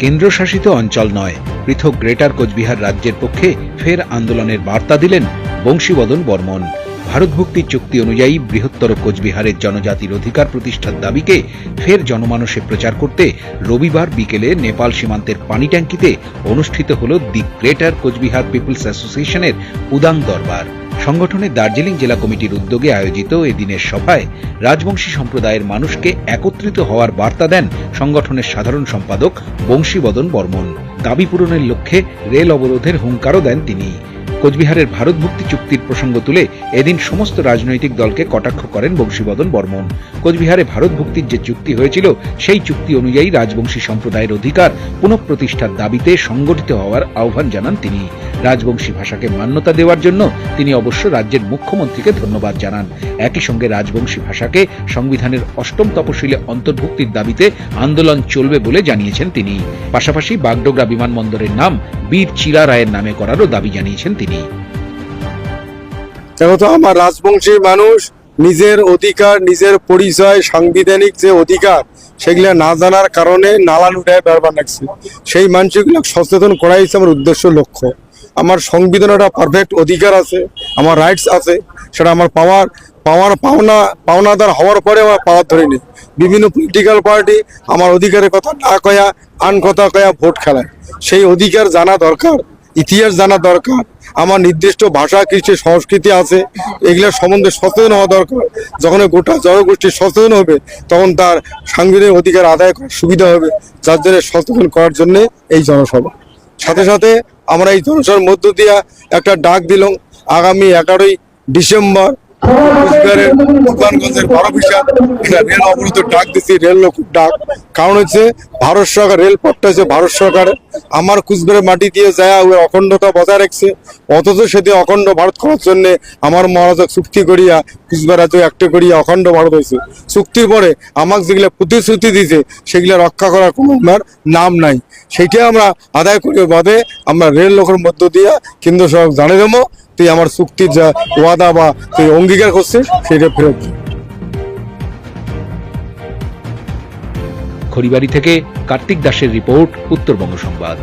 কেন্দ্রশাসিত অঞ্চল নয়। পৃথক গ্রেটার কোচবিহার রাজ্যের পক্ষে ফের আন্দোলনের বার্তা দিলেন বংশীবদন বর্মন। ভারতভুক্তি চুক্তি অনুযায়ী বৃহত্তর কোচবিহারের জনজাতির অধিকার প্রতিষ্ঠার দাবিকে ফের জনমানসে প্রচার করতে রবিবার বিকেলে নেপাল সীমান্তের পানি ট্যাঙ্কিতে অনুষ্ঠিত হল দি গ্রেটার কোচবিহার পিপলস অ্যাসোসিয়েশনের উদাং দরবার। সংগঠনের দার্জিলিং জেলা কমিটির উদ্যোগে আয়োজিত এদিনের সভায় রাজবংশী সম্প্রদায়ের মানুষকে একত্রিত হওয়ার বার্তা দেন সংগঠনের সাধারণ সম্পাদক বংশীবদন বর্মন। দাবি পূরণের লক্ষ্যে রেল অবরোধের হুঙ্কারও দেন তিনি। কোচবিহারের ভারতভুক্তি চুক্তির প্রসঙ্গ তুলে এদিন সমস্ত রাজনৈতিক দলকে কটাক্ষ করেন বংশীবদন বর্মন। কোচবিহারে ভারত ভারতভুক্তির যে চুক্তি হয়েছিল, সেই চুক্তি অনুযায়ী রাজবংশী সম্প্রদায়ের অধিকার পুনঃপ্রতিষ্ঠার দাবিতে সংগঠিত হওয়ার আহ্বান জানান তিনি। রাজবংশী ভাষাকে মান্যতা দেওয়ার জন্য তিনি অবশ্য রাজ্যের মুখ্যমন্ত্রীকে ধন্যবাদ জানান। একই সঙ্গে রাজবংশী ভাষাকে সংবিধানের অষ্টম তপশিলে অন্তর্ভুক্তির দাবিতে আন্দোলন চলবে বলে জানিয়েছেন তিনি। পাশাপাশি বাগডোগরা বিমানবন্দরের নাম বীর চিরা রায়ের নামে করারও দাবি জানিয়েছেন তিনি। দেখো তো, আমার রাজবংশী মানুষ নিজের অধিকার, নিজের পরিচয়, সাংবিধানিক যে অধিকার, সেগুলা না জানার কারণে নালান উঠায় বেড়বার লাগছে। সেই মানুষগুলো সচেতন করাই আমার উদ্দেশ্য লক্ষ্য। আমার সংবিধানে একটা পারফেক্ট অধিকার আছে, আমার রাইটস আছে, সেটা আমার পাওয়ার পাওয়ার পাওনা, পাওনাদার হওয়ার পরে আমার পাওয়ার ধরে নেই বিভিন্ন পলিটিক্যাল পার্টি আমার অধিকারের কথা না কয়া, আন কথা কয়া ভোট খেলায়। সেই অধিকার জানা দরকার, ইতিহাস জানা দরকার, আমার নির্দিষ্ট ভাষা, কৃষ্টি, সংস্কৃতি আছে এগুলোর সম্বন্ধে সচেতন হওয়া দরকার। যখন গোটা জনগোষ্ঠী সচেতন হবে, তখন তার সাংবিধানিক অধিকার আদায় সুবিধা হবে, যার জন্য সচেতন করার জন্য এই জনসভা। সাথে সাথে আমরা এই জনসভার মধ্য দিয়া একটা ডাক দিলাম। আগামী এগারোই ডিসেম্বর কোচবিহারের ভগবানগঞ্জের বারো বিশাল রেল অবরোধের ডাক দিচ্ছি রেল ডাক। কারণ হচ্ছে ভারত সরকার রেলপথটা হচ্ছে ভারত সরকারের। আমার কুচবিহারের মাটি দিয়ে যায়, ওই অখণ্ডতা বজায় রাখছে। অথচ সেদিন অখণ্ড ভারত করার জন্য আমার মহারাজা চুক্তি করিয়া, কুচবিহার রাজ্য একটা করিয়া অখণ্ড ভারত হয়েছে। চুক্তির পরে আমাকে যেগুলো প্রতিশ্রুতি দিয়েছে সেগুলো রক্ষা করার কোনো আমার নাম নাই। সেইটা আমরা আদায় করি বাদে আমরা রেল লোকের মধ্য দিয়ে কেন্দ্র সরকার জানিয়ে দেবো তুই আমার চুক্তির যা, ওয়াদা বা তুই অঙ্গীকার করছিস, সেটা ফেরত। খড়িবাড়ি থেকে কার্তিক দাসের রিপোর্ট, উত্তরবঙ্গ সংবাদ